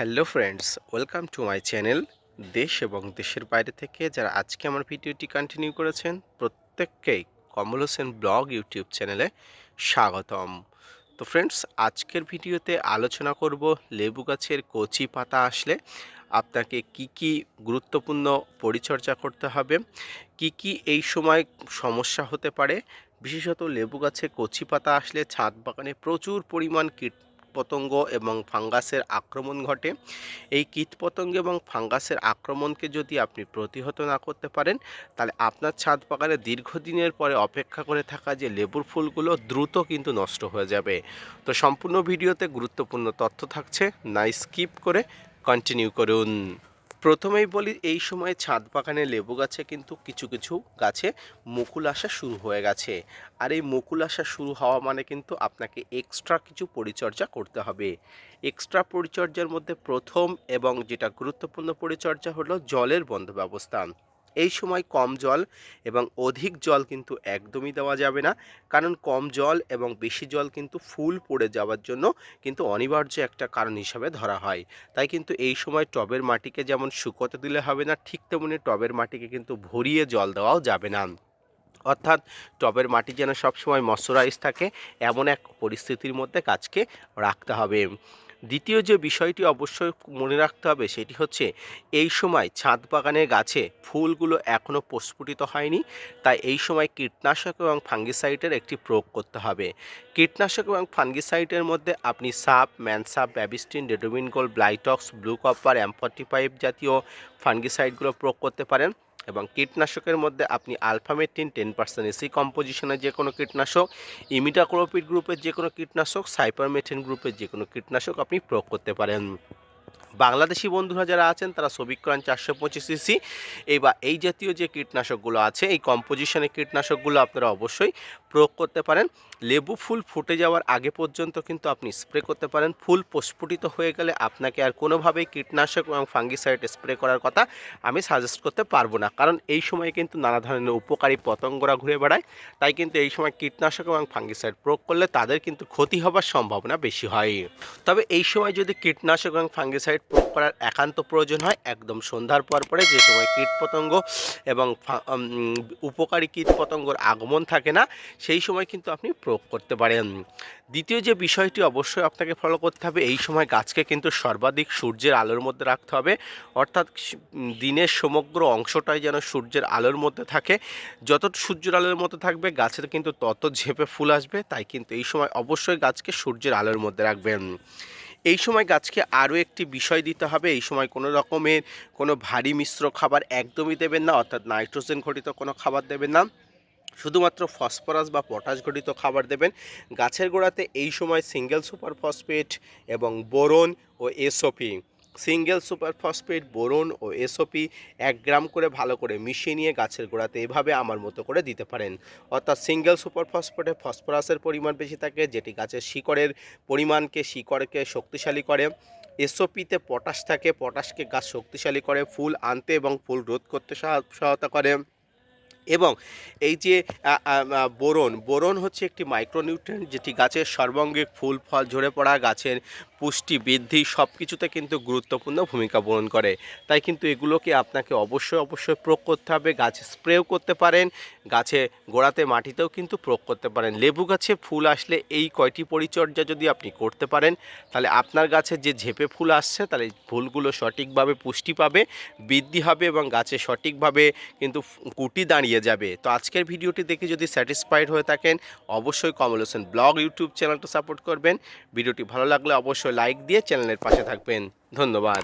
Hello friends, welcome to my channel দেশ এবং দেশের বাইরে থেকে যারা আজকে আমার ভিডিওটি কন্টিনিউ করেছেন প্রত্যেককেই কমল হোসেন ব্লগ ইউটিউব চ্যানেলে স্বাগতম। তো ফ্রেন্ডস, আজকের ভিডিওতে আলোচনা করব লেবু গাছের কচি পাতা আসলে, আপনাকে কি কি গুরুত্বপূর্ণ পরিচর্যা করতে হবে, কি কি এই সময় সমস্যা হতে পারে, বিশেষত লেবু গাছে কচি পাতা আসলে ছাদ বাগানে প্রচুর পরিমাণ কীট পতঙ্গ এবং ফাঙ্গাসের আক্রমণ ঘটে। এই কীটপতঙ্গ এবং ফাঙ্গাসের আক্রমণকে যদি আপনি প্রতিহত না করতে পারেন, তাহলে আপনার ছাদ বাগানে দীর্ঘদিনের পরে অপেক্ষা করে থাকা যে লেবুর ফুলগুলো দ্রুত কিন্তু নষ্ট হয়ে যাবে। তো সম্পূর্ণ ভিডিওতে গুরুত্বপূর্ণ তথ্য থাকছে না স্কিপ করে কন্টিনিউ করুন। প্রথমেই বলি, এই সময়ে ছাদ বাগানে লেবু গাছে কিন্তু কিছু কিছু গাছে মুকুল আসা শুরু হয়ে গেছে। আর এই মুকুল আসা শুরু হওয়া মানে কিন্তু আপনাকে এক্সট্রা কিছু পরিচর্যা করতে হবে। এক্সট্রা পরিচর্যার মধ্যে প্রথম এবং যেটা গুরুত্বপূর্ণ পরিচর্যা হলো জলের বন্ধ ব্যবস্থা। এই সময় কম জল এবং অধিক জল কিন্তু একদমই দেওয়া যাবে না। কারণ কম জল এবং বেশি জল কিন্তু ফুল পড়ে যাওয়ার জন্য কিন্তু অনিবার্য একটা কারণ হিসাবে ধরা হয়। তাই কিন্তু এই সময় টবের মাটিকে যেমন শুকোতে দিলে হবে না, ঠিক তেমনি টবের মাটিকে কিন্তু ভরিয়ে জল দেওয়াও যাবে না। অর্থাৎ টবের মাটি যেন সবসময় ময়শ্চারাইজ থাকে, এমন এক পরিস্থিতির মধ্যে গাছকে রাখতে হবে। দ্বিতীয় যে বিষয়টি অবশ্যই মনে রাখতে হবে সেটি হচ্ছে, এই সময় ছাদ বাগানের গাছে ফুলগুলো এখনও প্রস্ফুটিত হয়নি, তাই এই সময় কীটনাশক এবং ফাঙ্গিসাইডের একটি প্রয়োগ করতে হবে। কীটনাশক এবং ফাঙ্গিসাইডের মধ্যে আপনি সাপ, ম্যানসাপ, ব্যাবিস্টিন ডেডোমিন গোল্ড ব্লাইটক্স, ব্লু কপার অ্যাম্পটি পাইপ জাতীয় ফাঙ্গিসাইডগুলো প্রয়োগ করতে পারেন। এবং কীটনাশকের মধ্যে আপনি আলফামেটিন টেন পার্সেন্ট, এসি কম্পোজিশনের যে কোনো কীটনাশক, ইমিটাক্লোপিড গ্রুপের যে কোনো কীটনাশক সাইপারমেথিন গ্রুপের যে কোনো কীটনাশক আপনি প্রয়োগ করতে পারেন। বাংলাদেশি বন্ধুরা যারা আছেন, তারা সবিক্রান চারশো পঁচিশ সিসি এই বা এই জাতীয় যে কীটনাশকগুলো আছে, এই কম্পোজিশনের কীটনাশকগুলো আপনারা অবশ্যই প্রয়োগ করতে পারেন। লেবু ফুল ফুটে যাওয়ার আগে পর্যন্ত কিন্তু আপনি স্প্রে করতে পারেন। ফুল প্রস্ফুটিত হয়ে গেলে আপনাকে আর কোনোভাবেই কীটনাশক এবং ফাঙ্গিসাইড স্প্রে করার কথা আমি সাজেস্ট করতে পারব না। কারণ এই সময় কিন্তু নানা ধরনের উপকারী পতঙ্গরা ঘুরে বেড়ায়। তাই কিন্তু এই সময় কীটনাশক এবং ফাঙ্গিসাইড প্রয়োগ করলে তাদের কিন্তু ক্ষতি হবার সম্ভাবনা বেশি হয়। তবে এই সময় যদি কীটনাশক এবং ফাঙ্গিসাইড প্রয়োগ করার একান্ত প্রয়োজন হয়, একদম সন্ধ্যার পর পরে যে সময় কীটপতঙ্গ এবং উপকারী কীটপতঙ্গর আগমন থাকে না, সেই সময় কিন্তু আপনি প্রয়োগ করতে পারেন। দ্বিতীয় যে বিষয়টি অবশ্যই আপনাকে ফলো করতে হবে, এই সময় গাছকে কিন্তু সর্বাধিক সূর্যের আলোর মধ্যে রাখতে হবে। অর্থাৎ দিনের সমগ্র অংশটাই যেন সূর্যের আলোর মধ্যে থাকে। যত সূর্যের আলোর মধ্যে থাকবে, গাছের কিন্তু তত ঝেঁপে ফুল আসবে। তাই কিন্তু এই সময় অবশ্যই গাছকে সূর্যের আলোর মধ্যে রাখবেন। এই সময় গাছকে আরও একটি বিষয় দিতে হবে। এই সময় কোনো রকমের কোনো ভারী মিশ্র খাবার একদমই দেবেন না। অর্থাৎ নাইট্রোজেন ঘটিত কোনো খাবার দেবেন না। শুধুমাত্র ফসফরাস বা পটাশ ঘটিত খাবার দেবেন। গাছের গোড়াতে এই সময় সিঙ্গেল সুপার ফসফেট এবং বোরন ও SOP. Single super phosphate boron ও এসওপি এক গ্রাম করে ভালো করে মিশিয়ে নিয়ে গাছের গোড়াতে এভাবে আমার মতো করে দিতে পারেন। অর্থাৎ সিঙ্গেল সুপার ফসফেটে ফসফরাসের পরিমাণ বেশি থাকে, যেটি গাছের শিকড়ের পরিমাণকে, শিকড়কে শক্তিশালী করে। এসওপিতে পটাশ থাকে, পটাশকে গাছ শক্তিশালী করে, ফুল আনতে এবং ফুল রোধ করতে সহায়তা করে। এবং এই যে বোরন বোরন হচ্ছে একটি মাইক্রোনিউট্রেন যেটি গাছের সর্বাঙ্গিক ফুল, ফল ঝরে পড়া গাছের পুষ্টি, বৃদ্ধি সব কিছুতে কিন্তু গুরুত্বপূর্ণ ভূমিকা পালন করে। তাই কিন্তু এগুলোকে আপনাকে অবশ্যই অবশ্যই প্রয়োগ করতে হবে। গাছে স্প্রেও করতে পারেন, গাছে গোড়াতে মাটিতেও কিন্তু প্রয়োগ করতে পারেন। লেবু গাছে ফুল আসলে এই কয়টি পরিচর্যা যদি আপনি করতে পারেন, তাহলে আপনার গাছে যে ঝেপে ফুল আসছে, তাহলে ফুলগুলো সঠিকভাবে পুষ্টি পাবে, বৃদ্ধি হবে এবং গাছে সঠিকভাবে কিন্তু কুটি দাঁড়িয়ে যাবে। তো আজকের ভিডিওটি দেখে যদি স্যাটিসফাইড হয়ে থাকেন, অবশ্যই কমল হোসেন ব্লগ, ইউটিউব চ্যানেলটা সাপোর্ট করবেন। ভিডিওটি ভালো লাগলে অবশ্যই লাইক দিয়ে চ্যানেলের পাশে থাকবেন। ধন্যবাদ।